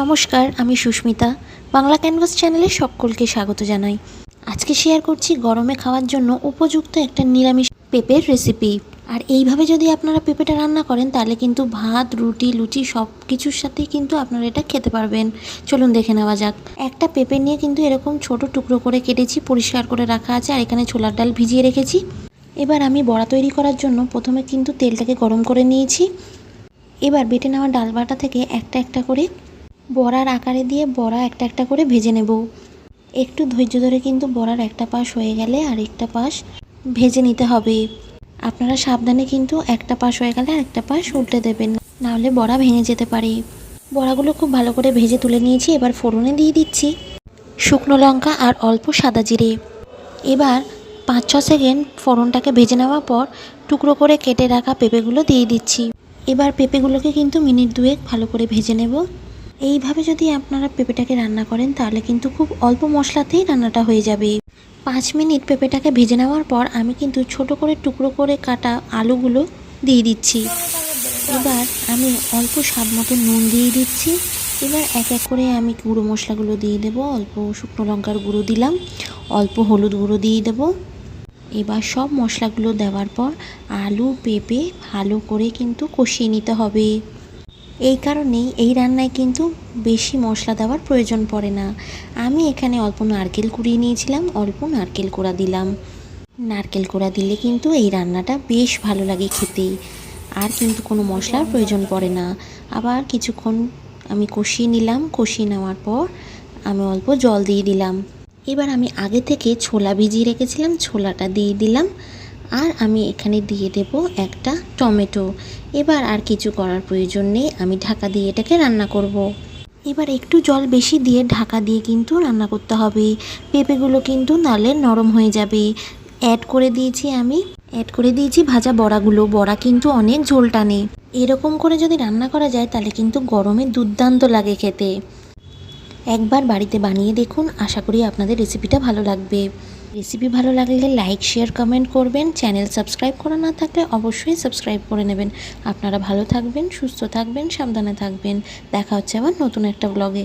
নমস্কার, আমি সুস্মিতা। বাংলা ক্যানভাস চ্যানেলে সকলকে স্বাগত জানাই। আজকে শেয়ার করছি গরমে খাওয়ার জন্য উপযুক্ত একটা নিরামিষ পেঁপের রেসিপি আর এইভাবে যদি আপনারা পেঁপেটা রান্না করেন, তাহলে কিন্তু ভাত, রুটি, লুচি সব কিছুর সাথেই কিন্তু আপনারা এটা খেতে পারবেন। চলুন দেখে নেওয়া যাক। একটা পেঁপে নিয়ে কিন্তু এরকম ছোট টুকরো করে কেটেছি, পরিষ্কার করে রাখা আছে, আর এখানে ছোলার ডাল ভিজিয়ে রেখেছি। এবার আমি বড়া তৈরি করার জন্য প্রথমে কিন্তু তেলটাকে গরম করে নিয়েছি। এবার বেটে নেওয়া ডাল বাটা থেকে একটা একটা করে বড়ার আকারে দিয়ে বড়া একটা একটা করে ভেজে নেব। একটু ধৈর্য ধরে কিন্তু বড়ার একটা পাশ হয়ে গেলে আর একটা পাশ ভেজে নিতে হবে। আপনারা সাবধানে কিন্তু একটা পাশ হয়ে গেলে আর একটা পাশ উল্টে দেবেন নাহলে বড়া ভেঙে যেতে পারে। বড়াগুলো খুব ভালো করে ভেজে তুলে নিয়েছি, এবার ফোড়নে দিয়ে দিচ্ছি শুকনো লঙ্কা আর অল্প সাদা জিরে। এবার পাঁচ ছ সেকেন্ড ফোড়নটাকে ভেজে নেওয়ার পর টুকরো করে কেটে রাখা পেঁপেগুলো দিয়ে দিচ্ছি। এবার পেঁপেগুলোকে কিন্তু মিনিট দুয়েক ভালো করে ভেজে নেব। এইভাবে যদি আপনারা পেঁপেটাকে রান্না করেন, তাহলে কিন্তু খুব অল্প মশলাতেই রান্নাটা হয়ে যাবে। পাঁচ মিনিট পেঁপেটাকে ভেজে নেওয়ার পর আমি কিন্তু ছোট করে টুকরো করে কাটা আলুগুলো দিয়ে দিচ্ছি। এবার আমি অল্প স্বাদ মতো নুন দিয়ে দিচ্ছি। এবার এক এক করে আমি গুঁড়ো মশলাগুলো দিয়ে দেবো। অল্প শুকনো লঙ্কার গুঁড়ো দিলাম, অল্প হলুদ গুঁড়ো দিয়ে দেবো। এবার সব মশলাগুলো দেওয়ার পর আলু, পেঁপে ভালো করে কিন্তু কষিয়ে নিতে হবে। এই কারণেই এই রান্নায় কিন্তু বেশি মশলা দেওয়ার প্রয়োজন পড়ে না। আমি এখানে অল্প নারকেল কুড়িয়ে নিয়েছিলাম, অল্প নারকেল কোড়া দিলাম। নারকেল কোড়া দিলে কিন্তু এই রান্নাটা বেশ ভালো লাগে খেতে। আর কিন্তু কোনো মশলার প্রয়োজন পড়ে না। আবার কিছুক্ষণ আমি কষিয়ে নিলাম, কষিয়ে নেওয়ার পর আমি অল্প জল দিয়ে দিলাম। এবার আমি আগে থেকে ছোলা ভিজিয়ে রেখেছিলাম, ছোলাটা দিয়ে দিলাম। আর আমি এখানে দিয়ে দেব একটা টমেটো। এবার আর কিছু করার প্রয়োজন নেই, আমি ঢাকা দিয়ে এটাকে রান্না করব। এবার একটু জল বেশি দিয়ে ঢাকা দিয়ে কিন্তু রান্না করতে হবে। পেঁপেগুলো কিন্তু নালে নরম হয়ে যাবে। অ্যাড করে দিয়েছি আমি অ্যাড করে দিয়েছি ভাজা বড়াগুলো। বড়া কিন্তু অনেক ঝোল টানে। এরকম করে যদি রান্না করা যায় তাহলে কিন্তু গরমে দুর্দান্ত লাগে খেতে। একবার বাড়িতে বানিয়ে দেখুন, আশা করি আপনাদের রেসিপিটা ভালো লাগবে। রেসিপি ভালো লাগলে লাইক, শেয়ার, কমেন্ট করবেন। চ্যানেল সাবস্ক্রাইব করা না থাকলে অবশ্যই সাবস্ক্রাইব করে নেবেন। আপনারা ভালো থাকবেন, সুস্থ থাকবেন, সাবধানে থাকবেন। দেখা হচ্ছে আবার নতুন একটা ব্লগে